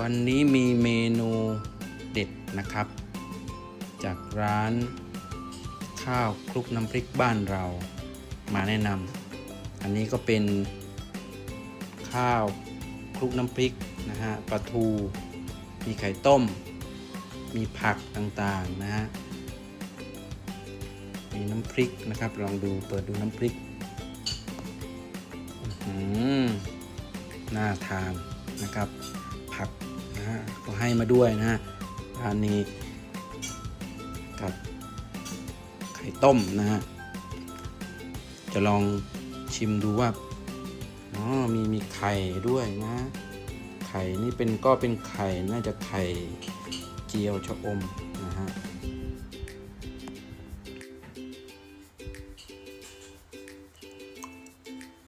วันนี้มีเมนูเด็ดนะครับ จากร้านข้าวคลุกน้ำพริกบ้านเรามาแนะนำอันนี้ก็เป็นข้าวคลุกน้ำพริกนะฮะปลาทู มีไข่ต้ม มีผักต่างๆนะฮะมีน้ำพริกนะครับ ลองดูเปิดดูน้ำพริกหือน่าทานนะครับ นะฮะก็ให้มาด้วยนะฮะอันนี้กับไข่ต้มนะฮะจะลองชิมดูว่าอ๋อมีมีไข่ด้วยนะ ไข่นี่เป็นก็เป็นไข่น่าจะไข่เจียวชะอมนะฮะ